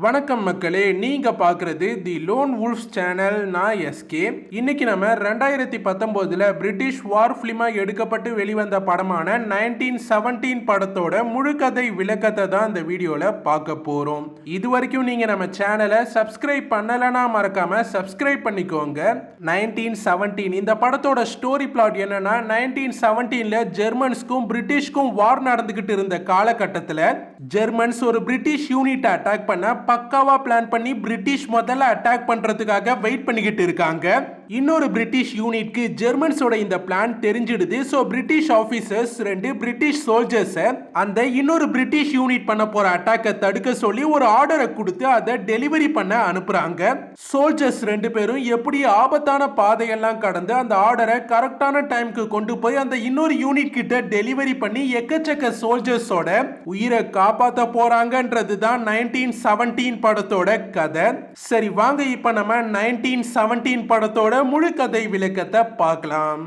வணக்கம் மக்களே நீங்கள் பார்க்குறது தி லோன் வுல்ஃப்ஸ் சேனல் நான் எஸ்கே இன்னைக்கு நம்ம ரெண்டாயிரத்தி பத்தொம்போதில் பிரிட்டிஷ் வார் ஃபிலிமாக எடுக்கப்பட்டு வெளிவந்த படமான நைன்டீன் செவன்டீன் படத்தோட முழு கதை விளக்கத்தை தான் இந்த வீடியோவில் பார்க்க போகிறோம் இது வரைக்கும் நீங்கள் நம்ம சேனலை சப்ஸ்கிரைப் பண்ணலைன்னா மறக்காமல் சப்ஸ்கிரைப் பண்ணிக்கோங்க. நைன்டீன் செவன்டீன் இந்த படத்தோட ஸ்டோரி பிளாட் என்னன்னா நைன்டீன் செவன்டீனில் ஜெர்மன்ஸ்க்கும் பிரிட்டிஷ்க்கும் வார் நடந்துக்கிட்டு இருந்த காலகட்டத்தில் ஜெர்மன்ஸ் ஒரு பிரிட்டிஷ் யூனிட்டை அட்டாக் பண்ண பக்காவா பிளான் பண்ணி பிரிட்டிஷ் முதல்ல அட்டாக் பண்றதுக்காக வெயிட் பண்ணிக்கிட்டு இருக்காங்க. இன்னொரு பிரிட்டிஷ் யூனிட்க்கு ஜெர்மன்ஸோட இந்த பிளான் தெரிஞ்சிடுது. ஸோ பிரிட்டிஷ் ஆஃபீஸர்ஸ் ரெண்டு பிரிட்டிஷ் சோல்ஜர்ஸை அந்த இன்னொரு பிரிட்டிஷ் யூனிட் பண்ண போற அட்டாக்கை தடுக்க சொல்லி ஒரு ஆர்டரை கொடுத்து அதை டெலிவரி பண்ண அனுப்புறாங்க. சோல்ஜர்ஸ் ரெண்டு பேரும் எப்படி ஆபத்தான பாதையெல்லாம் கடந்து அந்த ஆர்டரை கரெக்டான டைம்க்கு கொண்டு போய் அந்த இன்னொரு யூனிட் கிட்ட டெலிவரி பண்ணி எக்கச்சக்க சோல்ஜர்ஸோட உயிரை காப்பாத்த போறாங்கன்றது தான் நைன்டீன் செவன்டீன் படத்தோட கதை. சரி வாங்க இப்போ நம்ம நைன்டீன் செவன்டீன் படத்தோட முழு கதை விளக்கத்தை பார்க்கலாம்.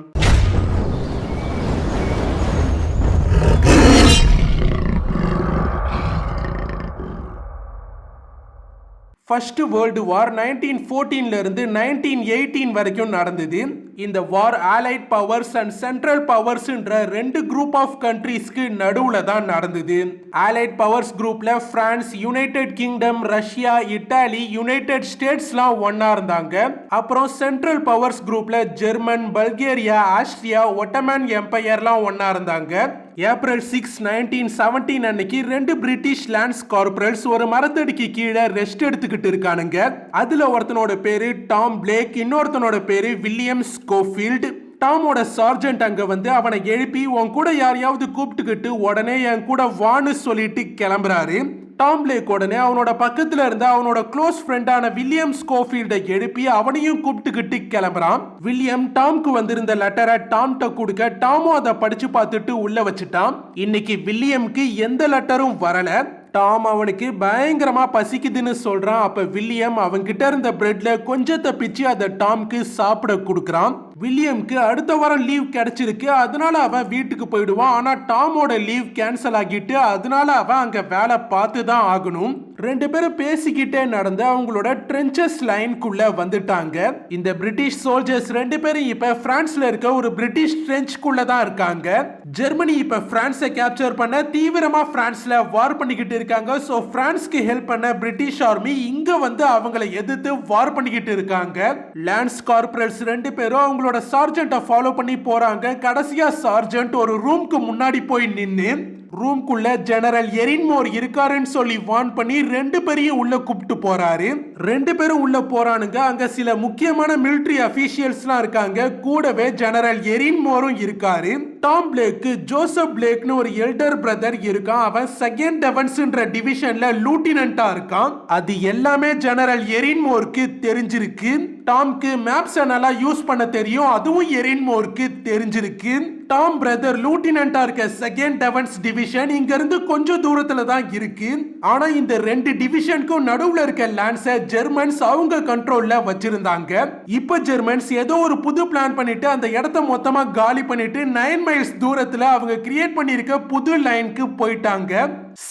ஃபஸ்ட்டு வேர்ல்டு வார் நைன்டீன் ஃபோர்டீன்லேருந்து நைன்டீன் எயிட்டீன் வரைக்கும் நடந்தது. இந்த war allied powers and central பவர்ஸ்ன்ற ரெண்டு குரூப் ஆஃப் கண்ட்ரீஸ்க்கு நடுவில் தான் நடந்தது. ஆலைட் பவர்ஸ் குரூப்பில் France United Kingdom Russia Italy United ஸ்டேட்ஸ்லாம் ஒன்றா இருந்தாங்க. அப்புறம் சென்ட்ரல் பவர்ஸ் குரூப்பில் ஜெர்மன் பல்கேரியா ஆஸ்திரியா ஒட்டமன் எம்பையர்லாம் ஒன்றா இருந்தாங்க. ஏப்ரல் சிக்ஸ் நைன்டீன் செவன்டீன் அன்னைக்கு ரெண்டு பிரிட்டிஷ் லேண்ட்ஸ் கார்பரல்ஸ் ஒரு மரத்தடிக்கு கீழே ரெஸ்ட் எடுத்துக்கிட்டு இருக்கானுங்க. அதுல ஒருத்தனோட பேரு டாம் பிளேக் இன்னொருத்தனோட பேரு வில்லியம் ஸ்கோஃபீல்டு. டாமோட சார்ஜென்ட் அங்கே வந்து அவனை எழுப்பி உன் கூட யாரையாவது கூப்பிட்டுக்கிட்டு உடனே என் கூட வான்னு சொல்லிட்டு கிளம்புறாரு. டாம் பிளேக் உடனே அவனோட பக்கத்துல இருந்த அவனோட க்ளோஸ் ஃப்ரெண்டான வில்லியம் ஸ்கோஃபீல்டை எழுப்பி அவனையும் கூப்பிட்டுக்கிட்டு கிளம்புறான். வில்லியம் டாம்க்கு வந்திருந்த லெட்டரை டாம்கிட்ட கொடுக்க டாமும் அதை படிச்சு பார்த்துட்டு உள்ள வச்சுட்டான். இன்னைக்கு வில்லியம்க்கு எந்த லெட்டரும் வரல. டாம் அவனுக்கு பயங்கரமா பசிக்குதுன்னு சொல்றான். அப்ப வில்லியம் அவன்கிட்ட இருந்த பிரெட்ல கொஞ்சத்தை பிச்சு அதை டாம்க்கு சாப்பிட கொடுக்குறான். வில்லியம்க்கு அடுத்த வாரம் லீவ் கிடைச்சிருக்கு. அதனால அவன் வீட்டுக்கு போயிடுவான். ஆனால் டாமோட லீவ் கேன்சல் ஆகிட்டு அதனால அவன் அங்கே வேலை பார்த்து தான் ஆகணும். ரெண்டு பேரும் பேசிக்கிட்டே நடந்து அவங்களோட ட்ரென்ச்சஸ் லைனுக்குள்ள வந்துட்டாங்க. இந்த பிரிட்டிஷ் சோல்ஜர்ஸ் ரெண்டு பேரும் இப்போ பிரான்ஸ்ல இருக்க ஒரு பிரிட்டிஷ் ட்ரென்ச்குள்ள தான் இருக்காங்க. ஜெர்மனி இப்போ பிரான்ஸை கேப்சர் பண்ண தீவிரமாக பிரான்ஸ்ல வார் பண்ணிக்கிட்டு இருக்காங்க. ஸோ பிரான்ஸ்க்கு ஹெல்ப் பண்ண பிரிட்டிஷ் ஆர்மி இங்கே வந்து அவங்களை எதிர்த்து வார் பண்ணிக்கிட்டு இருக்காங்க. லேண்ட்ஸ் கார்பரேட்ஸ் ரெண்டு பேரும் அவங்களோட சார்ஜென்ட்டை ஃபாலோ பண்ணி போறாங்க. கடைசியா சார்ஜென்ட் ஒரு ரூம்க்கு முன்னாடி போய் நின்று ரூம்குள்ள ஜெனரல் எரின்மோர் இருக்காருன்னு சொல்லி வார்ன் பண்ணி ரெண்டு பேரையும் உள்ள கூப்பிட்டு போறாரு. ரெண்டு பேரும் உள்ள போறானுங்க. அங்க சில முக்கியமான மிலிட்டரி அபிஷியல்ஸ்லாம் இருக்காங்க. கூடவே ஜெனரல் எரின்மோரும் இருக்காரு. டாம் பிளேக்கு ஜோசப் பிளேக்னு ஒரு எல்டர் பிரதர் இருக்கான். அவன் செகண்ட் டெவன்ஸ்ன்ற டிவிஷன்ல லூட்டினண்டா இருக்கான். அது எல்லாமே ஜெனரல் எரின்மோருக்கு தெரிஞ்சிருக்கு. டாம்க்கு மேப்ஸ் நல்லா யூஸ் பண்ண தெரியும். அதுவும் எரின்மோருக்கு தெரிஞ்சிருக்கு. டாம் பிரதர் லூட்டினண்டா இருக்க செகண்ட் டெவன்ஸ் டிவிஷன் இங்க இருந்து கொஞ்சம் தூரத்துல தான் இருக்கு. ஆனா இந்த ரெண்டு டிவிஷனுக்கும் நடுவுல இருக்க லேண்ட்ஸை ஜெர்மன்ஸ் அவங்க கண்ட்ரோல்ல வச்சிருந்தாங்க. இப்ப ஜெர்மன்ஸ் ஏதோ ஒரு புது பிளான் பண்ணிட்டு அந்த இடத்த மொத்தமா காலி பண்ணிட்டு நைன் மைல்ஸ் தூரத்துல அவங்க கிரியேட் பண்ணியிருக்க புது லைனுக்கு போயிட்டாங்க.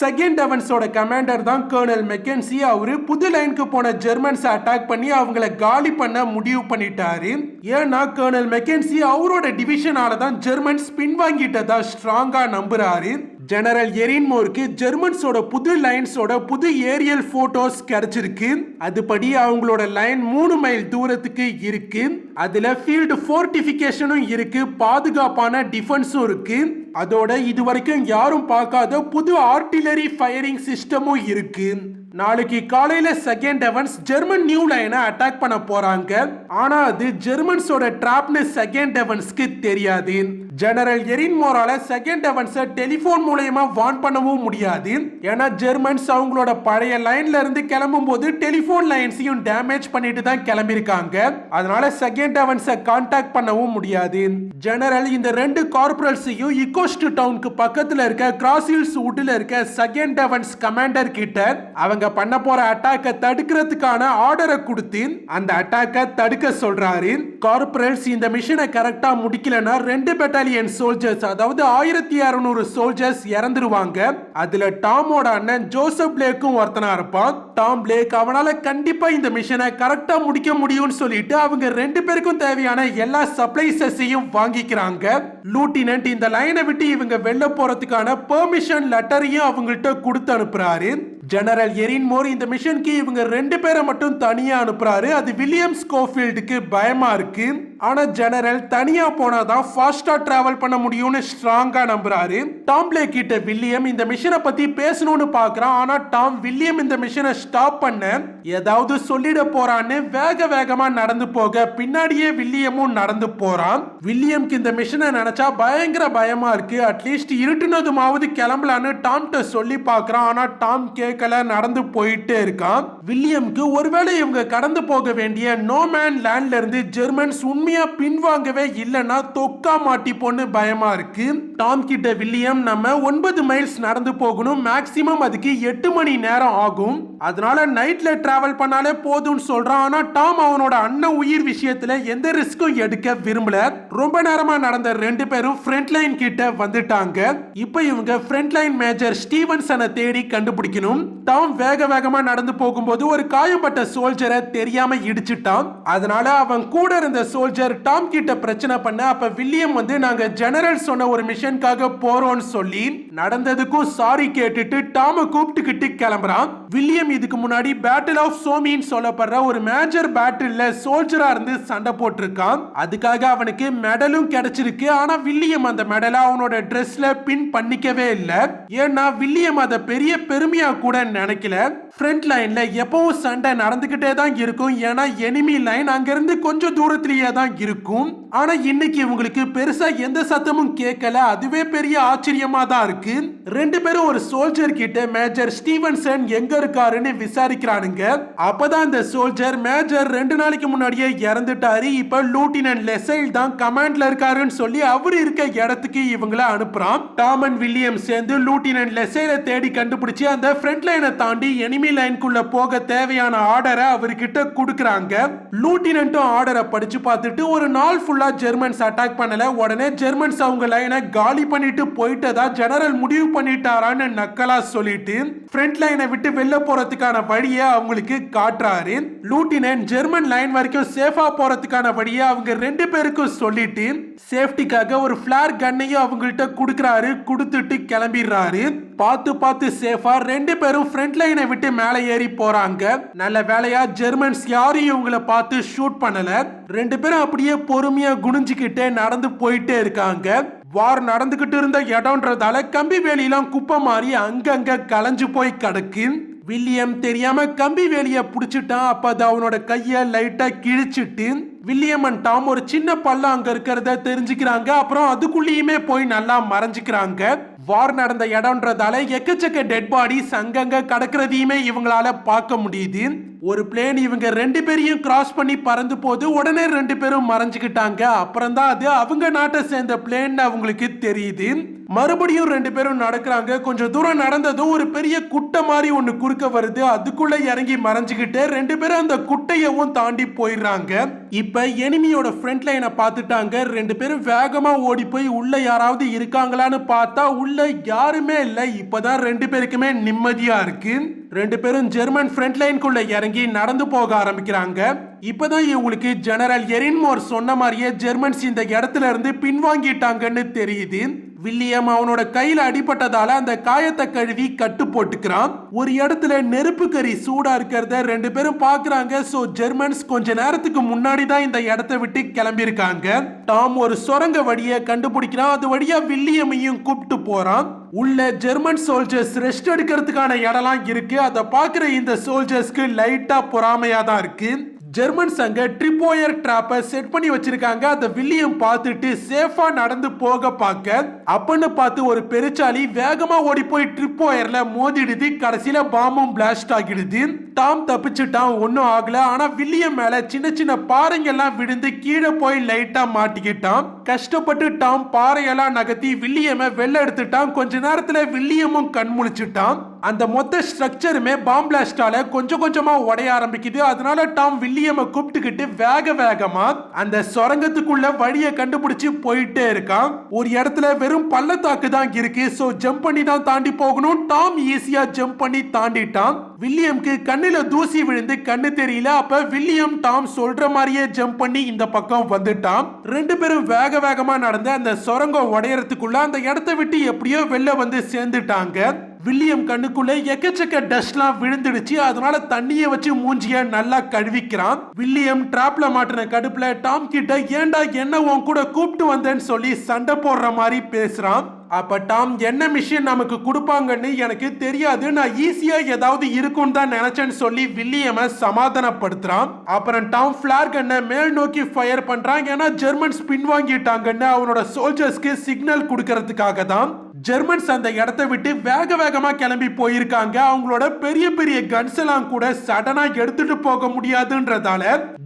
செகண்ட் டெவன்ஸோட கமாண்டர் தான் கர்னல் மெக்கன்சி அவரு புது லைனுக்கு போன ஜெர்மன்ஸ் அட்டாக் பண்ணி அவங்கள காலி பண்ண முடிவு பண்ணிட்டாரு. ஏன்னா கர்னல் மெக்கன்சி அவரோட டிவிஷனால தான் ஜெர்மன்ஸ் பின்வாங்கிட்டதா ஸ்ட்ராங்கா நம்புறாரு. ஜெனரல் எரின்மோருக்கு ஜெர்மன்ஸோட புது லைன்ஸோட புது ஏரியல் போட்டோஸ் கிடைச்சிருக்கு. அதுபடி அவங்களோட லைன் மூணு மைல் தூரத்துக்கு இருக்கு. அதுல ஃபீல்டு ஃபோர்டிஃபிகேஷனும் இருக்கு பாதுகாப்பான டிஃபென்ஸும் இருக்கு. அதோட இது வரைக்கும் யாரும் பார்க்காத புது ஆர்டிலரி ஃபயரிங் சிஸ்டமும் இருக்கு. நாளைக்கு காலையில செகண்ட் எவன்ஸ் ஜெர்மன் நியூ லைனை அட்டாக் பண்ண போறாங்க. ஆனா அது ஜெர்மன்ஸோட ட்ராப்னு செகண்ட் எவன்ஸ்க்கு தெரியாது. ஜெனரல் எரின்மோரால செகண்ட் டெவன்ஸை டெலிஃபோன் மூலயமா வான் பண்ணவும் முடியாது. ஏன்னா ஜெர்மன்ஸ் அவங்களோட பழைய லைன்ல இருந்து கிளம்பும் போது டெலிபோன் லைன்ஸையும் டேமேஜ் பண்ணிட்டு தான் கிளம்பியிருக்காங்க. அதனால செகண்ட் டெவன்ஸை கான்டாக்ட் பண்ணவும் முடியாது. ஜெனரல் இந்த ரெண்டு கார்பரல்ஸையும் இக்கோஸ்ட் டவுனுக்கு பக்கத்துல இருக்க கிராசில்ஸ் வுட்ல இருக்க செகண்ட் டெவன்ஸ் கமாண்டர் கிட்ட அவங்க பண்ண போற அட்டாக்கை தடுக்கிறதுக்கான ஆர்டரை கொடுத்து அந்த அட்டாக்கை தடுக்க சொல்றாரு. கார்பரல்ஸ் இந்த மிஷனை கரெக்டா முடிக்கலன்னா ரெண்டு பேட்டா வேலியன் சோல்ஜர்ஸ் அதாவது ஆயிரத்தி அறுநூறு சோல்ஜர்ஸ் இறந்துருவாங்க. அதுல டாமோட அண்ணன் ஜோசப் பிளேக்கும் ஒருத்தனா இருப்பான். டாம் பிளேக் அவனால கண்டிப்பா இந்த மிஷனை கரெக்டா முடிக்க முடியும்னு சொல்லிட்டு அவங்க ரெண்டு பேருக்கும் தேவையான எல்லா சப்ளைசஸையும் வாங்கிக்கிறாங்க. லூட்டினன்ட் இந்த லைனை விட்டு இவங்க வெளில போறதுக்கான பெர்மிஷன் லெட்டரையும் அவங்கள்ட்ட கொடுத்து அனுப்புறாரு. ஜெனரல் எரின் மோர் இந்த மிஷனுக்கு இவங்க ரெண்டு பேரை மட்டும் தனியா அனுப்புறாரு. அது வில்லியம் ஸ்கோஃபீல்டுக்கு பயமா இருக்கு. ஆனா ஜெனரல் தனியா போனாதான் ஃபாஸ்டா டிராவல் பண்ண முடியும்னு ஸ்ட்ராங்கா நம்புறாரு. டாம்ப்ளே கிட்ட வில்லியம் இந்த மிஷினை பத்தி பேசணும்னு பாக்குறான். ஆனா டாம் வில்லியம் இந்த மிஷினை ஸ்டாப் பண்ண ஏதாவது சொல்லிட போறான்னு வேக வேகமா நடந்து போக பின்னாடியே வில்லியமும் நடந்து போறான். வில்லியம்க்கு இந்த மிஷினை நினைச்சா பயங்கர பயமா இருக்கு. அட்லீஸ்ட் இருட்டுனதுமாவது கிளம்பலான்னு டாம்கிட்ட சொல்லி பார்க்குறான் ஆனா டாம் கேட்கல நடந்து போயிட்டே இருக்கான். வில்லியம்க்கு ஒருவேளை இவங்க கடந்து போக வேண்டிய நோமேன் லேண்ட்ல இருந்து ஜெர்மன்ஸ் உண்மையா பின்வாங்கவே இல்லைன்னா தொக்கா மாட்டிப்போன்னு பயமா இருக்கு. டாம் கிட்ட வில்லியம் நம்ம ஒன்பது மைல்ஸ் நடந்து போகணும். மேக்சிமம் அதுக்கு எட்டு மணி நேரம் ஆகும். அதனால நைட்ல டிராவல் பண்ணாலே போதும்னு சொல்றான். ஆனா டாம் அவனோட அண்ணன் உயிர் விஷயத்துல எந்த ரிஸ்க்கும் எடுக்க விரும்பல. ரொம்ப நேரமா நடந்த ரெண்டு பேரும் ஃப்ரண்ட் லைன் கிட்ட வந்துட்டாங்க. இப்போ இவங்க ஃப்ரண்ட் லைன் மேஜர் ஸ்டீவன்சனை தேடி கண்டுபிடிக்கணும். டாம் வேக வேகமா நடந்து போகும்போது ஒரு காயப்பட்ட சோல்ஜரை தெரியாம இடிச்சிட்டான். அதனால அவன் கூட இருந்த சோல்ஜர் டாம் கிட்ட பிரச்சனை பண்ண அப்ப வில்லியம் வந்து நாங்க ஜெனரல் சொன்ன ஒரு மிஷனுக்காக போறோம்னு சொல்லி நடந்ததுக்கும் சாரி கேட்டுட்டு டாம கூப்பிட்டுக்கிட்டு கிளம்புறான். வில்லியம் இதுக்கு முன்னாடி பேட்டில் ஆஃப் சோமின்னு சொல்லப்படுற ஒரு மேஜர் பேட்டில்ல சோல்ஜரா இருந்து சண்டை போட்டிருக்கான். அதுக்காக அவனுக்கு மெடலும் கிடைச்சிருக்கு. ஆனா வில்லியம் அந்த மெடலை அவனோட ட்ரெஸ்ல பின் பண்ணிக்கவே இல்லை. ஏன்னா வில்லியம் அதை பெரிய பெருமையா கூட நினைக்கல. ஃப்ரண்ட் லைன்ல எப்பவும் சண்டை நடந்துகிட்டே தான் இருக்கும். ஏன்னா எனிமி லைன் அங்கிருந்து கொஞ்சம் தூரத்திலேயே தான் இருக்கும். ஆனா இன்னைக்கு இவங்களுக்கு பெருசா எந்த சத்தமும் கேட்கல. அதுவே பெரிய ஆச்சரியமா தான் இருக்கு. ரெண்டு பேரும் ஒரு சோல்ஜர் கிட்ட மேஜர் ஸ்டீவன்சன் எங்க இருக்காருன்னு விசாரிக்கிறானுங்க. அப்பதான் இந்த சோல்ஜர் மேஜர் ரெண்டு நாளைக்கு முன்னாடியே இறந்துட்டாரு. இப்ப லூட்டினன் லெசைல் தான் கமாண்ட்ல இருக்காருன்னு சொல்லி அவர் இருக்க இடத்துக்கு இவங்கள அனுப்புறான். டாம் அண்ட் வில்லியம் சேர்ந்து லூட்டினன் லெசைல தேடி கண்டுபிடிச்சு அந்த ஃப்ரண்ட் லைனை தாண்டி எனிமி லைனுக்குள்ள போக தேவையான ஆர்டரை அவர்கிட்ட கொடுக்குறாங்க. லூட்டினன்ட்டும் ஆர்டரை படிச்சு பார்த்துட்டு ஒரு நாள் ஃபுல்லா ஜெர்மன்ஸ் அட்டாக் பண்ணலை. உடனே ஜெர்மன்ஸ் அவங்க லைனை காலி பண்ணிட்டு போயிட்டதா ஜெனரல் முடிவு பண்ணிட்டாரான்னு நக்கலா சொல்லிட்டு ஃப்ரண்ட் லைனை விட்டு வெளில போறதுக்கான வழியை அவங்களுக்கு காட்டுறாரு. லூட்டினன் ஜெர்மன் லைன் வரைக்கும் சேஃபா போறதுக்கான வழியை அவங்க ரெண்டு பேருக்கும் சொல்லிட்டு சேஃப்டிக்காக ஒரு ஃபிளார் கன்னையும் அவங்கள்ட்ட கொடுக்குறாரு. கொடுத்துட்டு கிளம்பிடுறாரு. பார்த்து பார்த்து சேஃபா ரெண்டு பேரும் ஃப்ரண்ட் லைனை விட்டு மேலே ஏறி போறாங்க. நல்ல வேலையா ஜெர்மன்ஸ் யாரையும் இவங்கள பார்த்து ஷூட் பண்ணல. ரெண்டு பேரும் அப்படியே பொறுமையா குனிஞ்சுக்கிட்டே நடந்து போயிட்டே இருக்காங்க. வார் நடந்துகிட்டு இருந்த இடம்ன்றதால கம்பி வேலியெல்லாம் குப்பை மாறி அங்கங்க கலைஞ்சு போய் கிடக்கு. வில்லியம் தெரியாம கம்பி வேலிய புடிச்சிட்டான் அப்ப அது அவனோட கைய லைட்டா கிழிச்சிட்டு வில்லியம் அண்ட் டாம் ஒரு சின்ன பள்ளம் அங்க இருக்கிறத தெரிஞ்சுக்கிறாங்க. அப்புறம் அதுக்குள்ளேயுமே போய் நல்லா மறைஞ்சுக்கிறாங்க. வார் நடந்த இடம்ன்றதால எக்கச்சக்க டெட் பாடிஸ் அங்கங்க கடக்கிறதையுமே இவங்களால பார்க்க முடியுது. ஒரு பிளேன் இவங்க ரெண்டு பேரையும் கிராஸ் பண்ணி பறந்து போது உடனே ரெண்டு பேரும் மறைஞ்சுக்கிட்டாங்க. அப்புறம் தான் அது அவங்க நாட்டை சேர்ந்த பிளேன் அவங்களுக்கு தெரியுது. மறுபடியும் ரெண்டு பேரும் நடக்கிறாங்க. கொஞ்சம் தூரம் நடந்ததும் ஒரு பெரிய குட்டை மாதிரி ஒன்று குறுக்க வருது. அதுக்குள்ள இறங்கி மறைஞ்சுக்கிட்டு ரெண்டு பேரும் அந்த குட்டையவும் தாண்டி போயிடுறாங்க. இப்ப எனிமியோட ஃப்ரண்ட் லைனை பார்த்துட்டாங்க. ரெண்டு பேரும் வேகமா ஓடி போய் உள்ள யாராவது இருக்காங்களான்னு பார்த்தா உள்ள யாருமே இல்லை. இப்பதான் ரெண்டு பேருக்குமே நிம்மதியா இருக்கு. ரெண்டு பேரும் ஜெர்மன் ஃப்ரண்ட் லைன்குள்ள இறங்கி நடந்து போக ஆரம்பிக்கிறாங்க. இப்பதான் இவங்களுக்கு ஜெனரல் எரின்மோர் சொன்ன மாதிரியே ஜெர்மன்ஸ் இந்த இடத்துல இருந்து பின்வாங்கிட்டாங்கன்னு தெரியுது. வில்லியம் அவனோட கையில அடிபட்டதால அந்த காயத்தை கழுவி கட்டு போட்டுக்கிறான். ஒரு இடத்துல நெருப்பு கறி சூடா இருக்கிறத ரெண்டு பேரும் பாக்குறாங்க சோ ஜெர்மன்ஸ் கொஞ்ச நேரத்துக்கு முன்னாடி தான் இந்த இடத்தை விட்டு கிளம்பியிருக்காங்க. டாம் ஒரு சுரங்க வழியை கண்டுபிடிக்கிறான். அது வழியா வில்லியமையும் கூப்பிட்டு போறான். உள்ள ஜெர்மன் சோல்ஜர்ஸ் ரெஸ்ட் எடுக்கிறதுக்கான இடம்லாம் இருக்கு. அதை பார்க்குற இந்த சோல்ஜர்ஸ்க்கு லைட்டா பொறாமையா தான் இருக்கு. ஜெர்மன்ஸ் அங்க ட்ரிப்போயர் ட்ராப்பை செட் பண்ணி வச்சிருக்காங்க. அந்த வில்லியம் பார்த்துட்டு சேஃபா நடந்து போக பார்க்க. அப்பன்னு பார்த்து ஒரு பெருச்சாலி வேகமா ஓடி போய் ட்ரிப்போயர்ல மோதிடுது. கடைசியில பாம்பும் பிளாஸ்ட் ஆகிடுது. டாம் தப்பிச்சுட்டான். ஒன்றும் ஆகல. ஆனா வில்லியம் மேல சின்ன சின்ன பாறைங்கெல்லாம் விழுந்து கீழே போய் லைட்டா மாட்டிக்கிட்டான். கஷ்டப்பட்டு டாம் பாறையெல்லாம் நகர்த்தி வில்லியமை வெளில எடுத்துட்டான். கொஞ்ச நேரத்துல வில்லியமும் கண் முழிச்சுட்டான் அந்த மொத்த ஸ்ட்ரக்சருமே பாம் பிளாஸ்டால கொஞ்சம் கொஞ்சமா உடைய ஆரம்பிக்குது. அதனால டாம் வில்லியம கூப்பிட்டுக்கிட்டு வேக வேகமா அந்த சுரங்கத்துக்குள்ள வழியை கண்டுபிடிச்சு போயிட்டே இருக்கான். ஒரு இடத்துல வெறும் பள்ளத்தாக்கு தான் இருக்கு. சோ ஜம்ப் பண்ணி தான் தாண்டி போகணும். டாம் ஈஸியா ஜம்ப் பண்ணி தாண்டிட்டான். வில்லியம்க்கு கண்ணுல தூசி விழுந்து கண்ணு தெரியல. அப்ப வில்லியம் டாம் சொல்ற மாதிரியே ஜம்ப் பண்ணி இந்த பக்கம் வந்துட்டான். ரெண்டு பேரும் வேக வேகமா நடந்து அந்த சுரங்கம் உடையறதுக்குள்ள அந்த இடத்த விட்டு எப்படியோ வெளில வந்து சேர்ந்துட்டாங்க. வில்லியம் கண்ணுக்குள்ளே எக்கச்சக்க டஸ்ட்லாம் விழுந்துடுச்சு. அதனால தண்ணியை வச்சு மூஞ்சிய நல்லா கழுவிக்கிறான். வில்லியம் டிராப்ல மாட்டின கடுப்புல டாம் கிட்ட ஏன்டா என்ன உன் கூட கூப்பிட்டு வந்தேன்னு சொல்லி சண்டை போடுற மாதிரி பேசுறான். அப்ப டாம் என்ன மிஷின் நமக்கு கொடுப்பாங்கன்னு எனக்கு தெரியாது. நான் ஈஸியா ஏதாவது இருக்கும்னு தான் நினைச்சேன்னு சொல்லி வில்லியம சமாதானப்படுத்துறான். அப்புறம் டாம் பிளார் கண்ணை மேல் நோக்கி ஃபயர் பண்றான். ஏன்னா ஜெர்மன்ஸ் பின்வாங்கிட்டாங்கன்னு அவனோட சோல்ஜர்ஸ்க்கு சிக்னல் கொடுக்கறதுக்காக தான். ஜெர்மன்ஸ் அந்த இடத்த விட்டு வேக வேகமாக கிளம்பி போயிருக்காங்க. அவங்களோட பெரிய பெரிய கன்ஸ் எல்லாம் கூட சடனாக எடுத்துட்டு போக முடியாதுன்றதால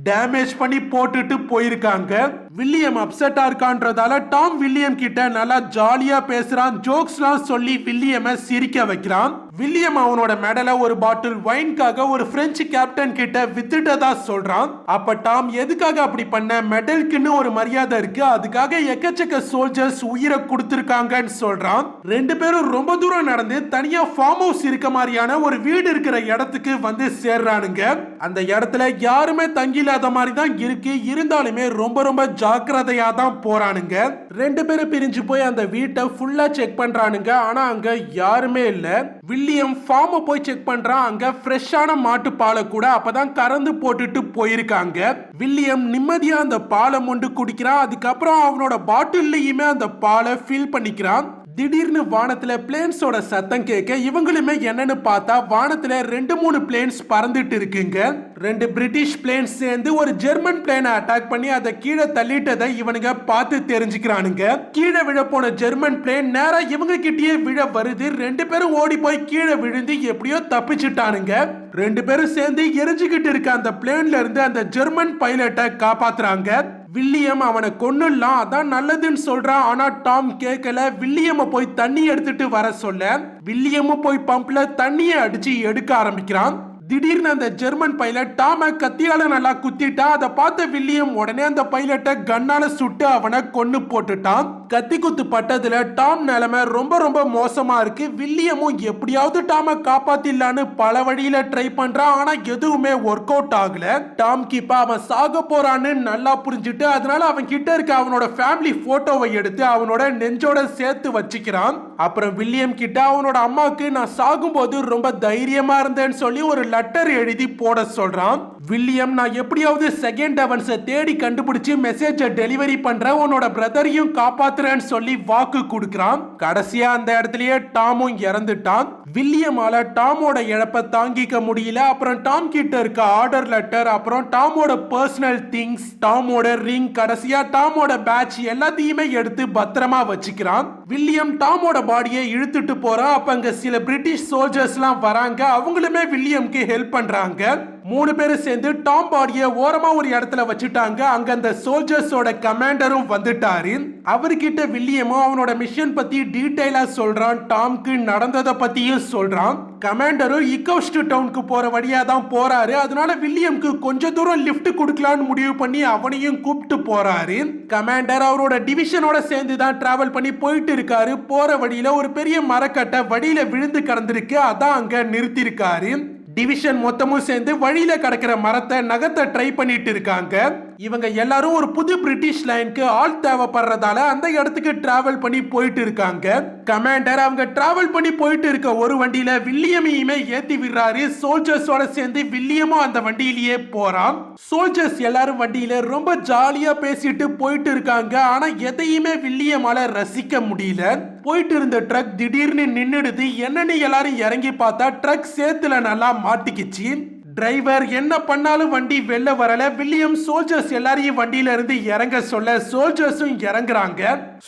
டேமேஜ் பண்ணி போட்டுட்டு போயிருக்காங்க. வில்லியம் அப்செட்டா இருக்கான்றதால டாம் வில்லியம் கிட்ட நல்லா ஜாலியா பேசுறான் ஜோக்ஸ்லாம் சொல்லி வில்லியமை சிரிக்க வைக்கிறான். வில்லியம் அவனோட மெடலை ஒரு பாட்டில் ஒயின்காக ஒரு பிரெஞ்சு கேப்டன் கிட்ட வித்துட்டதா சொல்றான். அப்ப டாம் எதுக்காக அப்படி பண்ண? மெடலுக்குன்னு ஒரு மரியாதை இருக்கு. அதுக்காக எக்கச்சக்க சோல்ஜர்ஸ் உயிரை கொடுத்துருக்காங்கன்னு சொல்றான். ரெண்டு பேரும் ரொம்ப தூரம் நடந்து தனியா ஃபார்ம் ஹவுஸ் இருக்க மாதிரியான ஒரு வீடு இருக்கிற இடத்துக்கு வந்து சேர்றானுங்க. அந்த இடத்துல யாருமே தங்கியில்லாத மாதிரி தான் இருக்கு. இருந்தாலுமே ரொம்ப ரொம்ப ஜாக்கிரதையா தான் போறானுங்க. ரெண்டு பேரும் பிரிஞ்சு போய் அந்த வீட்டை ஃபுல்லா செக் பண்றானுங்க. ஆனா அங்க யாருமே இல்ல. வில்லியம் ஃபார்மை போய் செக் பண்றான். அங்க ஃப்ரெஷ்ஷான மாட்டு பாலை கூட அப்பதான் கறந்து போட்டுட்டு போயிருக்காங்க. வில்லியம் நிம்மதியா அந்த பாலை மொண்டு குடிக்கிறான். அதுக்கப்புறம் அவனோட பாட்டில்லையுமே அந்த பாலை ஃபில் பண்ணிக்கிறான். திடீர்னு வானத்துல பிளேன்ஸோட சத்தம் கேட்க இவங்களுமே என்னன்னு பார்த்தா வானத்துல ரெண்டு மூணு பிளேன்ஸ் பறந்துட்டு இருக்குங்க. ரெண்டு பிரிட்டிஷ் பிளேன்ஸ் சேர்ந்து ஒரு ஜெர்மன் பிளேனை அட்டாக் பண்ணி அதை கீழே தள்ளிட்டதை இவனுங்க பார்த்து தெரிஞ்சுக்கிறானுங்க. கீழே விழ போன ஜெர்மன் பிளேன் நேரா இவங்க கிட்டயே விழ வருது. ரெண்டு பேரும் ஓடி போய் கீழே விழுந்து எப்படியோ தப்பிச்சிட்டானுங்க. ரெண்டு பேரும் சேர்ந்து எரிஞ்சுக்கிட்டு இருக்க அந்த பிளேன்ல இருந்து அந்த ஜெர்மன் பைலட்டை காப்பாத்துறாங்க. வில்லியம் அவனை கொன்னுடலாம் அதான் நல்லதுன்னு சொல்றான் ஆனா டாம் கேட்கல வில்லியம போய் தண்ணி எடுத்துட்டு வர சொல்ல. வில்லியமும் போய் பம்ப்ல தண்ணியை அடிச்சு எடுக்க ஆரம்பிக்கிறான். திடீர்னு அந்த ஜெர்மன் பைலட் டாம கத்தியால நல்லா குத்திட்டா அதை பார்த்த வில்லியம் உடனே அந்த பைலட்டை கண்ணால சுட்டு அவனை கொன்னு போட்டுட்டான். கத்தி குத்து பட்டதுல டாம் நிலைமை ரொம்ப ரொம்ப மோசமா இருக்கு. வில்லியமும் எப்படியாவது டாம காப்பாத்திடலான்னு பல வழியில ட்ரை பண்றான் ஆனா எதுவுமே ஒர்க் அவுட் ஆகல. டாம் இப்ப அவன் சாக போறான்னு நல்லா புரிஞ்சுட்டு அதனால அவன் கிட்ட இருக்க அவனோட ஃபேமிலி போட்டோவை எடுத்து அவனோட நெஞ்சோட சேர்த்து வச்சுக்கிறான். அப்புறம் வில்லியம் கிட்ட அவனோட அம்மாவுக்கு நான் சாகும்போது ரொம்ப தைரியமா இருந்தேன்னு சொல்லி ஒரு லெட்டர் எழுதி போட சொல்றான். வில்லியம் நான் எப்படியாவது செகண்ட் அவன்ஸை தேடி கண்டுபிடிச்சு மெசேஜை டெலிவரி பண்றேன். உன்னோட பிரதரையும் காப்பாத்துறேன்னு சொல்லி வாக்கு கொடுக்கறான். கடைசியா அந்த இடத்துலயே டாமும் இறந்துட்டான். வில்லியமால டாமோட இழப்பை தாங்கிக்க முடியல. அப்புறம் டாம் கிட்ட இருக்க ஆர்டர் லெட்டர் அப்புறம் டாமோட பர்சனல் திங்ஸ் டாமோட ரிங் கடைசியா டாமோட பேட்ச் எல்லாத்தையுமே எடுத்து பத்திரமா வச்சுக்கிறான். வில்லியம் டாமோட பாடியை இழுத்துட்டு போறான் அப்ப அங்க சில பிரிட்டிஷ் சோல்ஜர்ஸ்லாம் வராங்க. அவங்களுமே வில்லியம்க்கு ஹெல்ப் பண்றாங்க. மூணு பேரும் சேர்ந்து டாம் பாடியை ஓரமா ஒரு இடத்துல வச்சுட்டாங்க. அங்க அந்த சோல்ஜர்ஸோட கமாண்டரும் வந்துட்டாரு. அவர்கிட்ட வில்லியமும் அவனோட மிஷன் பத்தி டீட்டெயிலா சொல்றான். டாம்க்கு நடந்ததை பத்தியும் சொல்றான். கமாண்டரும் இக்கோஸ்ட் டவுனுக்கு போற வழியா தான் போறாரு. அதனால வில்லியம்க்கு கொஞ்ச தூரம் லிஃப்ட் கொடுக்கலான்னு முடிவு பண்ணி அவனையும் கூப்பிட்டு போறாரு. கமாண்டர் அவரோட டிவிஷனோட சேர்ந்து தான் டிராவல் பண்ணி போயிட்டு இருக்காரு. போற வழியில ஒரு பெரிய மரக்கட்டை வழியில விழுந்து கிடந்திருக்கு. அதான் அங்க நிறுத்திருக்காரு. டிவிஷன் மொத்தமும் சேர்ந்து வழியில கிடக்கிற மரத்தை நகத்தை ட்ரை பண்ணிட்டு இருக்காங்க. இவங்க எல்லாரும் ஒரு புது பிரிட்டிஷ் லைனுக்கு ஆள் தேவைப்படுறதால அந்த இடத்துக்கு டிராவல் பண்ணி போயிட்டு இருக்காங்க. கமாண்டர் அவங்க டிராவல் பண்ணி போயிட்டு இருக்க ஒரு வண்டியில வில்லியமையுமே ஏத்தி விடுறாரு. சோல்ஜர்ஸோட சேர்ந்து வில்லியமும் அந்த வண்டியிலேயே போறான். சோல்ஜர்ஸ் எல்லாரும் வண்டியில ரொம்ப ஜாலியா பேசிட்டு போயிட்டு இருக்காங்க. ஆனா எதையுமே வில்லியமால ரசிக்க முடியல. போயிட்டு இருந்த ட்ரக் திடீர்னு நின்னுடுது. என்னன்னு எல்லாரும் இறங்கி பார்த்தா ட்ரக் சேத்துல நல்லா மாட்டிக்கிச்சு. டிரைவர் என்ன பண்ணாலும் வண்டி வெளில வரல. வில்லியம் சோல்ஜர்ஸ் எல்லாரையும் வண்டியில இருந்து இறங்க சொல்ல சோல்ஜர்ஸும் இறங்குறாங்க.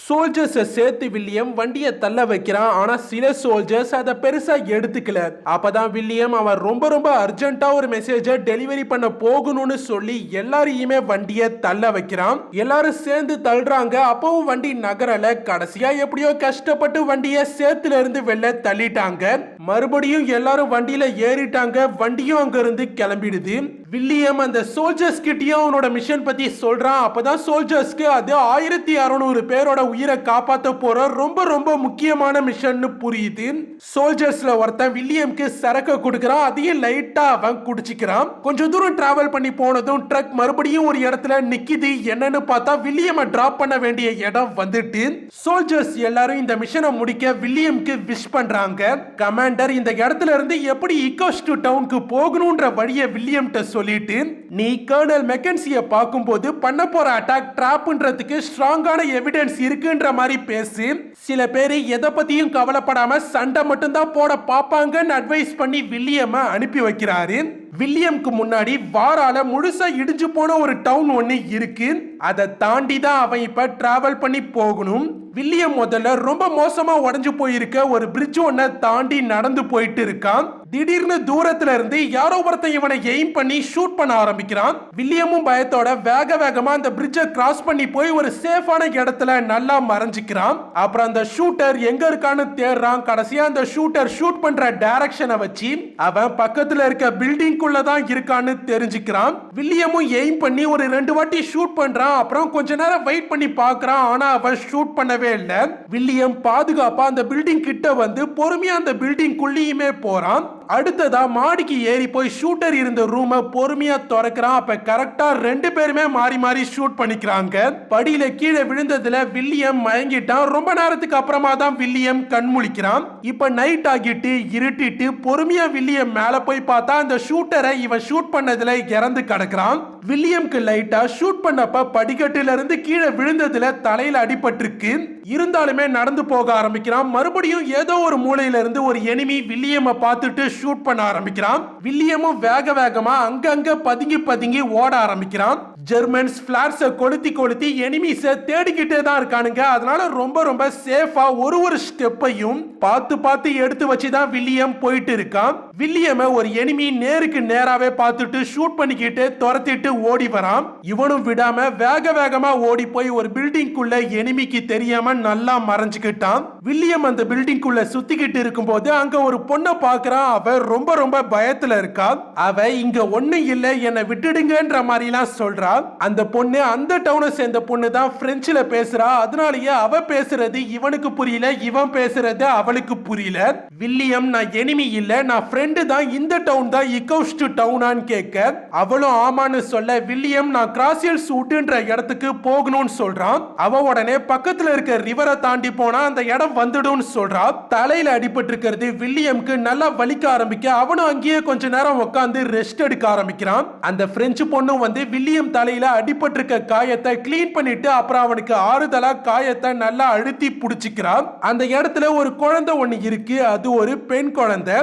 சோல்ஜர்ஸை சேர்த்து வில்லியம் வண்டியை தள்ள வைக்கிறான். ஆனா சில சோல்ஜர்ஸ் அதை பெருசா எடுத்துக்கல. அப்பதான் வில்லியம் அவன் ரொம்ப ரொம்ப அர்ஜென்ட்டா ஒரு மெசேஜை டெலிவரி பண்ண போகணும்னு சொல்லி எல்லாரையுமே வண்டியை தள்ள வைக்கிறான். எல்லாரும் சேர்ந்து தள்ளுறாங்க. அப்பவும் வண்டி நகரல. கடைசியா எப்படியோ கஷ்டப்பட்டு வண்டியை சேர்த்துல இருந்து வெளில தள்ளிட்டாங்க. மறுபடியும் எல்லாரும் வண்டியில ஏறிட்டாங்க. வண்டியும் அங்க இருந்து கிளம்பிடுது. வில்லியம் அந்த சோல்ஜர்ஸ் கிட்டேயும் அவனோட மிஷன் பத்தி சொல்றான். அப்பதான் சோல்ஜர்ஸ்க்கு அது ஆயிரத்தி அறுநூறு பேரோட உயிரை காப்பாத்த போற ரொம்ப ரொம்ப முக்கியமான மிஷன் புரியுது. சோல்ஜர்ஸ்ல ஒருத்தன் வில்லியம்க்கு சரக்கு கொடுக்கறான். அதையும் லைட்டா அவன் குடிச்சிக்கிறான். கொஞ்சம் தூரம் டிராவல் பண்ணி போனதும் ட்ரக் மறுபடியும் ஒரு இடத்துல நிக்கிது. என்னன்னு பார்த்தா வில்லியமை டிராப் பண்ண வேண்டிய இடம் வந்துட்டு சோல்ஜர்ஸ் எல்லாரும் இந்த மிஷனை முடிக்க வில்லியம்க்கு விஷ் பண்றாங்க. கமாண்டர் இந்த இடத்துல இருந்து எப்படி இக்கோஸ் டு டவுனுக்கு போகணும்ன்ற வழியை வில்லியம்ட்ட சொல்லிட்டு நீ கர்னல் மெக்கன்சியை பார்க்கும்போது பண்ண போற அட்டாக் ட்ராப்ன்றதுக்கு ஸ்ட்ராங்கான எவிடன்ஸ் இருக்குன்ற மாதிரி பேசி சில பேர் எதை பத்தியும் கவலைப்படாம சண்டை மட்டும்தான் போட பார்ப்பாங்கன்னு அட்வைஸ் பண்ணி வில்லியம அனுப்பி வைக்கிறாரு. வில்லியம்க்கு முன்னாடி வாரால முழுசா இடிஞ்சு போன ஒரு டவுன் ஒன்னு இருக்கு. அதை தாண்டி தான் அவன் இப்ப டிராவல் பண்ணி போகணும். வில்லியம் முதல்ல ரொம்ப மோசமா உடைஞ்சு போயிருக்க ஒரு பிரிட்ஜ் ஒன்ன தாண்டி நடந்து போயிட்டு இருக்கான். திடீர்னு தூரத்துல இருந்து யாரோ ஒருத்தன் இவனை எய்ம் பண்ணி ஷூட் பண்ண ஆரம்பிக்கிறான். வில்லியமும் பயத்தோட வேக வேகமா அந்த பிரிட்ஜை கிராஸ் பண்ணி போய் ஒரு சேஃபான இடத்துல நல்லா மறைஞ்சிக்கிறான். அப்புறம் அந்த ஷூட்டர் எங்க இருக்கான்னு தேடுறான். கடைசியா அந்த ஷூட்டர் ஷூட் பண்ற டைரக்ஷனை வச்சு அவன் பக்கத்துல இருக்க பில்டிங்குள்ள தான் இருக்கான்னு தெரிஞ்சுக்கிறான். வில்லியமும் எய்ம் பண்ணி ஒரு ரெண்டு வாட்டி ஷூட் பண்றான். அப்புறம் கொஞ்ச நேரம் வெயிட் பண்ணி பாக்குறான் ஆனா அவன் ஷூட் பண்ண பண்ணவே இல்லை வில்லியம் பாதுகாப்பா அந்த பில்டிங் கிட்ட வந்து பொறுமையா அந்த பில்டிங் குள்ளியுமே போறான். அடுத்ததா மாடிக்கு ஏறி போய் ஷூட்டர் இருந்த ரூமை பொறுமையா திறக்கிறான். அப்ப கரெக்டா ரெண்டு பேருமே மாறி மாறி ஷூட் பண்ணிக்கிறாங்க. படியில கீழே விழுந்ததுல வில்லியம் மயங்கிட்டான். ரொம்ப நேரத்துக்கு அப்புறமா தான் வில்லியம் கண் முழிக்கிறான் இப்ப நைட் ஆகிட்டு இருட்டிட்டு பொறுமையா வில்லியம் மேல போய் பார்த்தா அந்த ஷூட்டரை இவன் ஷூட் பண்ணதுல இறந்து கிடக்குறான். வில்லியம்க்கு லைட்டா ஷூட் பண்ணப்ப படிக்கட்டுல இருந்து கீழே விழுந்ததுல தலையில அடிபட்டிருக்கு. இருந்தாலுமே நடந்து போக ஆரம்பிக்கிறான். மறுபடியும் ஏதோ ஒரு மூலையில இருந்து ஒரு எனிமி வில்லியம்மை பார்த்துட்டு ஷூட் பண்ண ஆரம்பிக்கிறான். வில்லியமும் வேக வேகமா அங்கங்க பதுங்கி பதுங்கி ஓட ஆரம்பிக்கிறான். ஜெர்மன்ஸ் ஃப்ளார்ஸை கொளுத்தி கொளுத்தி எனிமீஸை தேடிக்கிட்டே தான் இருக்கானுங்க. அதனால ரொம்ப ரொம்ப சேஃபாக ஒரு ஒரு ஸ்டெப்பையும் பார்த்து பார்த்து எடுத்து வச்சு தான் வில்லியம் போயிட்டு இருக்கான். வில்லியமை ஒரு எனிமி நேருக்கு நேராகவே பார்த்துட்டு ஷூட் பண்ணிக்கிட்டு துரத்திட்டு ஓடி வரான். இவனும் விடாம வேக வேகமா ஓடி போய் ஒரு பில்டிங்குள்ள எனிமிக்கு தெரியாம நல்லா மறைஞ்சுக்கிட்டான். வில்லியம் அந்த பில்டிங்குள்ள சுத்திக்கிட்டு இருக்கும்போது அங்க ஒரு பொண்ணை பாக்குறான் அவ ரொம்ப ரொம்ப பயத்துல இருக்கா. அவ இங்க ஒன்றும் இல்லை என்னை விட்டுடுங்கன்ற மாதிரிலாம் சொல்றா. அந்த பொண்ணு அந்த டவுனை சேர்ந்த பொண்ணு தான் பிரெஞ்சுல பேசுறா. அதனாலயே அவ பேசுறது இவனுக்கு புரியல இவன் பேசுறது அவளுக்கு புரியல. வில்லியம் நான் எனிமி இல்ல நான் ஃப்ரெண்டு தான் இந்த டவுன் தான் இக்கோஸ்ட் டவுனான்னு கேட்க அவளும் ஆமான்னு சொல்ல வில்லியம் நான் கிராசியல் சூட்டுன்ற இடத்துக்கு போகணும்னு சொல்றான். அவ உடனே பக்கத்துல இருக்க ரிவரை தாண்டி போனா அந்த இடம் வந்துடும் சொல்றா. தலையில அடிபட்டு இருக்கிறது வில்லியம்க்கு நல்லா வலிக்க ஆரம்பிக்க அவனும் அங்கேயே கொஞ்ச நேரம் உட்காந்து ரெஸ்ட் எடுக்க ஆரம்பிக்கிறான். அந்த பிரெஞ்சு பொண்ணும் வந்து வில்லியம் தலை தலையில அடிபட்டிருக்க காயத்தை க்ளீன் பண்ணிட்டு அப்புறம் அவனுக்கு ஆறுதலா காயத்தை நல்லா அழுத்தி பிடிச்சிக்கிறான். அந்த இடத்துல ஒரு குழந்தை ஒண்ணு இருக்கு. அது ஒரு பெண் குழந்தை.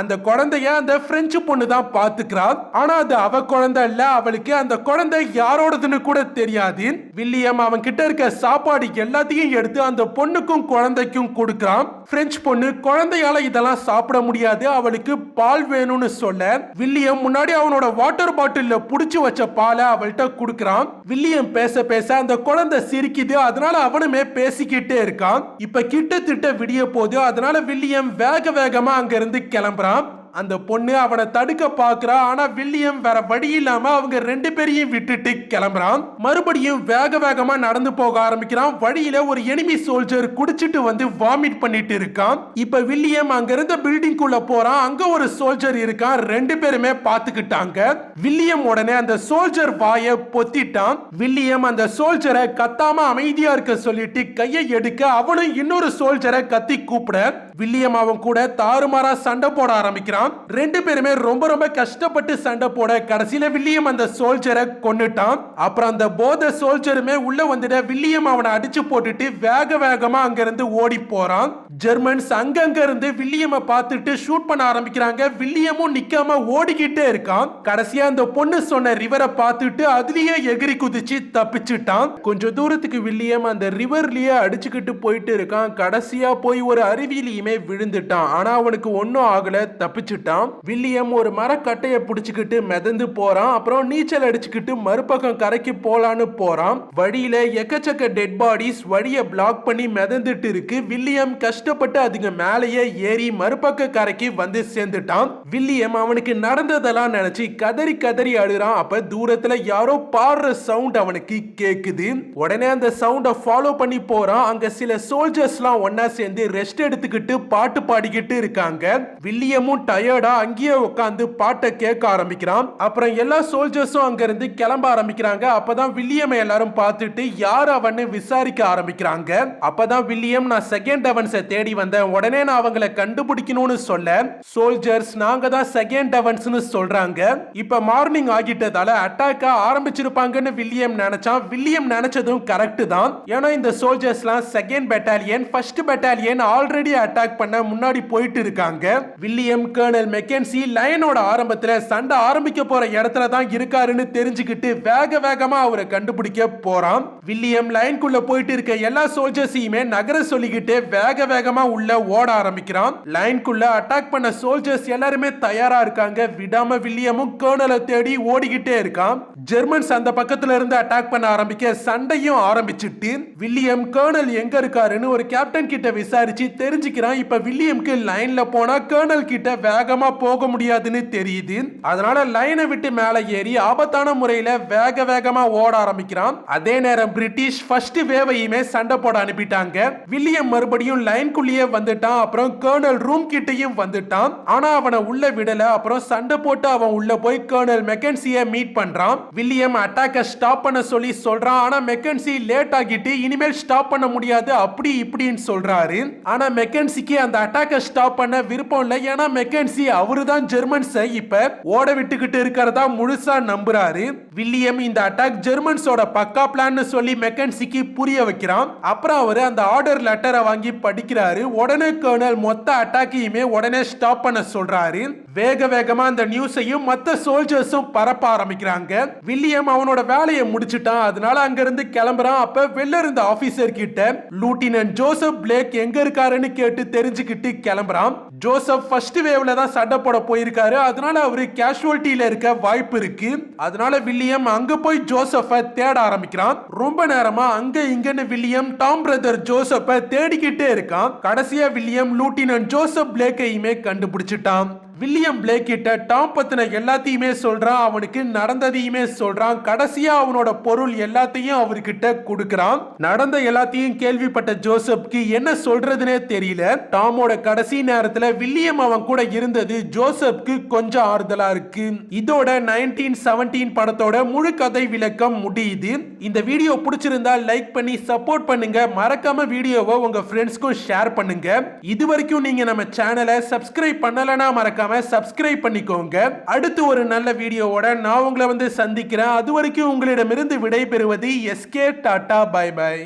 அந்த குழந்தைய அந்த பிரெஞ்சு பொண்ணு தான் பாத்துக்கிறா ஆனா அது அவ குழந்தை இல்ல அவளுக்கு அந்த குழந்தை யாரோடதுன்னு கூட தெரியாது. வில்லியம் அவன் கிட்ட இருக்க சாப்பாடு எல்லாத்தையும் எடுத்து அந்த பொண்ணுக்கும் குழந்தைக்கும் கொடுக்கறான். பிரெஞ்சு பொண்ணு குழந்தையால இதெல்லாம் சாப்பிட முடியாது அவளுக்கு பால் வேணும்னு சொல்ல. வில்லியம் முன்னாடி அவனோட வாட்டர் பாட்டில்ல புடிச்சு வச்ச பாலை அவள்கிட்ட கொடுக்கறான். வில்லியம் பேச பேச அந்த குழந்தை சிரிக்குது அதனால அவனுமே பேசிக்கிட்டே இருக்கான். இப்ப கிட்டத்தட்ட விடிய போது அதனால வில்லியம் வேக வேகமா அங்க இருந்து கிளம்புறான். پراپت அந்த பொண்ணு அவனை தடுக்க பாக்குறா ஆனா வில்லியம் வேற வழி இல்லாம அவங்க ரெண்டு பேரையும் விட்டுட்டு கிளம்புறான். மறுபடியும் வேக வேகமா நடந்து போக ஆரம்பிக்கிறான். வழியில ஒரு எனிமி சோல்ஜர் குடிச்சிட்டு வந்து வாமிட் பண்ணிட்டு இருக்கான். இப்ப வில்லியம் அங்க இருந்த பில்டிங்குள்ள போறான். அங்க ஒரு சோல்ஜர் இருக்கான். ரெண்டு பேருமே பாத்துக்கிட்டாங்க வில்லியம் உடனே அந்த சோல்ஜர் வாய பொத்திட்டான். வில்லியம் அந்த சோல்ஜரை கத்தாம அமைதியா இருக்க சொல்லிட்டு கையை எடுக்க அவனும் இன்னொரு சோல்ஜரை கத்தி கூப்பிட. வில்லியம் அவன் கூட தாறுமாறா சண்டை போட ஆரம்பிக்கிறான். பண்ணிட்டான் ரெண்டு பேருமே ரொம்ப ரொம்ப கஷ்டப்பட்டு சண்டை போட கடைசியில வில்லியம் அந்த சோல்ஜரை கொண்டுட்டான் அப்புறம் அந்த போத சோல்ஜருமே உள்ள வந்துட வில்லியம் அவனை அடிச்சு போட்டுட்டு வேக வேகமா அங்க இருந்து ஓடி போறான். ஜெர்மன்ஸ் அங்கங்க இருந்து வில்லியம பார்த்துட்டு ஷூட் பண்ண ஆரம்பிக்கிறாங்க. வில்லியமும் நிக்காம ஓடிக்கிட்டே இருக்கான். கடைசியா அந்த பொண்ணு சொன்ன ரிவரை பார்த்துட்டு அதுலயே எகிரி குதிச்சு தப்பிச்சுட்டான். கொஞ்சம் தூரத்துக்கு வில்லியம் அந்த ரிவர்லயே அடிச்சுக்கிட்டு போயிட்டு இருக்கான். கடைசியா போய் ஒரு அருவியிலையுமே விழுந்துட்டான். ஆனா அவனுக்கு ஒன்னும் ஆகல. தப்பிச்சு அடிச்சுட்டான். வில்லியம் ஒரு மரக்கட்டைய பிடிச்சுக்கிட்டு மிதந்து போறான். அப்புறம் நீச்சல் அடிச்சுக்கிட்டு மறுபக்கம் கரைக்கு போலான்னு போறான். வழியில எக்கச்சக்க டெட் பாடிஸ் வழியை பிளாக் பண்ணி மிதந்துட்டு இருக்கு. வில்லியம் கஷ்டப்பட்டு அதுங்க மேலேயே ஏறி மறுபக்க கரைக்கு வந்து சேர்ந்துட்டான். வில்லியம் அவனுக்கு நடந்ததெல்லாம் நினைச்சு கதறி கதறி அழுறான். அப்ப தூரத்துல யாரோ பாடுற சவுண்ட் அவனுக்கு கேக்குது. உடனே அந்த சவுண்டை ஃபாலோ பண்ணி போறான். அங்க சில சோல்ஜர்ஸ்லாம் ஒன்னா சேர்ந்து ரெஸ்ட் எடுத்துக்கிட்டு பாட்டு பாடிக்கிட்டு இருக்காங்க. வில்லியமும் டயர்டா அங்கேயே உட்காந்து பாட்டை கேட்க ஆரம்பிக்கிறான். அப்புறம் எல்லா சோல்ஜர்ஸும் அங்கிருந்து கிளம்ப ஆரம்பிக்கிறாங்க. அப்பதான் வில்லியம் எல்லாரும் பார்த்துட்டு யார் அவன்னு விசாரிக்க ஆரம்பிக்கிறாங்க. அப்பதான் வில்லியம் நான் செகண்ட் அவன்ஸை தேடி வந்தேன். உடனே நான் அவங்கள கண்டுபிடிக்கணும்னு சொல்ல சோல்ஜர்ஸ் நாங்க தான் செகண்ட் அவன்ஸ்னு சொல்றாங்க. இப்ப மார்னிங் ஆகிட்டதால அட்டாக்க ஆரம்பிச்சிருப்பாங்கன்னு வில்லியம் நினைச்சான். வில்லியம் நினைச்சதும் கரெக்ட் தான். ஏன்னா இந்த சோல்ஜர்ஸ்லாம் second battalion first battalion already attack பண்ண முன்னாடி போயிட்டு இருக்காங்க. வில்லியம் கர்னல் மெக்கன்சி லயனோட ஆரம்பத்துல சண்டை ஆரம்பிக்க போற இடத்துல தான் இருக்காருன்னு தெரிஞ்சுக்கிட்டு வேக வேகமா அவரை கண்டுபிடிக்க போறான். வில்லியம் லைன்குள்ள போயிட்டு இருக்க எல்லா சோல்ஜர்ஸையுமே நகர சொல்லிக்கிட்டு வேக வேகமா உள்ள ஓட ஆரம்பிக்கிறான். லைன்குள்ள அட்டாக் பண்ண சோல்ஜர்ஸ் எல்லாருமே தயாரா இருக்காங்க. விடாம வில்லியமும் கர்னலை தேடி ஓடிக்கிட்டே இருக்கான். ஜெர்மன்ஸ் அந்த பக்கத்துல இருந்து அட்டாக் பண்ண ஆரம்பிக்க சண்டையும் ஆரம்பிச்சிட்டு வில்லியம் கர்னல் எங்க இருக்காருன்னு ஒரு கேப்டன் கிட்ட விசாரிச்சு தெரிஞ்சுக்கிறான். இப்ப வில்லியம்க்கு லைன்ல போனா கர்னல் கிட்ட வேகமாக போக முடியாதுன்னு தெரியுது. அதனால லைனை விட்டு மேலே ஏறி ஆபத்தான முறையில் வேக வேகமா ஓட ஆரம்பிக்கிறான். அதே நேரம் பிரிட்டிஷ் ஃபர்ஸ்ட் வேவையுமே சண்டை போட அனுப்பிட்டாங்க. வில்லியம் மறுபடியும் லைன்குள்ளேயே வந்துட்டான். அப்புறம் கேர்னல் ரூம் கிட்டயும் வந்துட்டான். ஆனா அவனை உள்ள விடல. அப்புறம் சண்டை போட்டு அவன் உள்ள போய் கர்னல் மெக்கன்சிய மீட் பண்றான். வில்லியம் அட்டாக்க ஸ்டாப் பண்ண சொல்லி சொல்றான். ஆனா மெக்கன்சி லேட் ஆகிட்டு இனிமேல் ஸ்டாப் பண்ண முடியாது. அப்படி இப்படின்னு சொல்றாரு. ஆனா மெக்கன்சிக்கு அந்த அட்டாக்க ஸ்டாப் பண்ண விருப்பம் இல்லை. ஏன்னா மெக்கன்சி அவரு தான் ஜெர்மன்ஸை இப்ப ஓட விட்டுக்கிட்டு இருக்கிறதா முழுசா நம்புறாரு. வில்லியம் இந்த அட்டாக் ஜெர்மன்ஸோட பக்கா பிளான் சொல்லி மெக்கன்சிக்கு புரிய வைக்கிறான். அப்புறம் அவர் அந்த ஆர்டர் லெட்டரை வாங்கி படிக்கிறாரு. உடனே கர்னல் மொத்த அட்டாக்கையுமே உடனே ஸ்டாப் பண்ண சொல்றாரு. வேக வேகமா அந்த நியூஸையும் மத்த சோல்ஜர்ஸும் பரப்ப ஆரம்பிக்கிறாங்க. வில்லியம் அவனோட வேலையை முடிச்சிட்டான். அதனால அங்க இருந்து கிளம்புறான். அப்ப வெளில இருந்த ஆபீசர் கிட்ட லூட்டினன்ட் ஜோசப் பிளேக் எங்க இருக்காருன்னு கேட்டு தெரிஞ்சுக்கிட்டு கிளம்புறான். ஜோசப் ஃபர்ஸ்ட் வேவ்ல தான் சண்டை போட போயிருக்காரு. அதனால அவரு கேஷுவல்ட்டியில இருக்க வாய்ப்பு இருக்கு. அதனால வில்லியம் அங்க போய் ஜோசப்ப தேட ஆரம்பிக்கிறான். ரொம்ப நேரமா அங்க இங்கன்னு வில்லியம் டாம் பிரதர் ஜோசப்ப தேடிக்கிட்டே இருக்கான். கடைசியா வில்லியம் லூட்டினன் ஜோசப் பிளேக்கையுமே கண்டுபிடிச்சிட்டான். வில்லியம் பிளேக் கிட்ட டாம் பத்தின எல்லாத்தையுமே சொல்றான் அவனுக்கு நடந்ததையுமே சொல்றான் கடைசியா அவனோட பொருள் எல்லாத்தையும் அவர்கிட்ட கொடுக்கறான். நடந்த எல்லாத்தையும் கேள்விப்பட்ட ஜோசப்க்கு என்ன சொல்றதுனே தெரியல. டாமோட கடைசி நேரத்துல வில்லியம் அவன் கூட இருந்தது ஜோசப்க்கு கொஞ்சம் ஆறுதலா இருக்கு. இதோட நைன்டீன் செவன்டீன் படத்தோட முழு கதை விளக்கம் முடியுது. இந்த வீடியோ பிடிச்சிருந்தா லைக் பண்ணி சப்போர்ட் பண்ணுங்க. மறக்காம வீடியோவை உங்க ஃப்ரெண்ட்ஸ்க்கும் ஷேர் பண்ணுங்க. இது வரைக்கும் நீங்க நம்ம சேனலை சப்ஸ்கிரைப் பண்ணலைன்னா மறக்காம சப்ஸ்கிரைப் பண்ணிக்கோங்க. அடுத்து ஒரு நல்ல வீடியோவோட நான் உங்களை வந்து சந்திக்கிறேன். அது வரைக்கும் உங்களிடமிருந்து விடைபெறுவது எஸ்கே டாடா பை பை.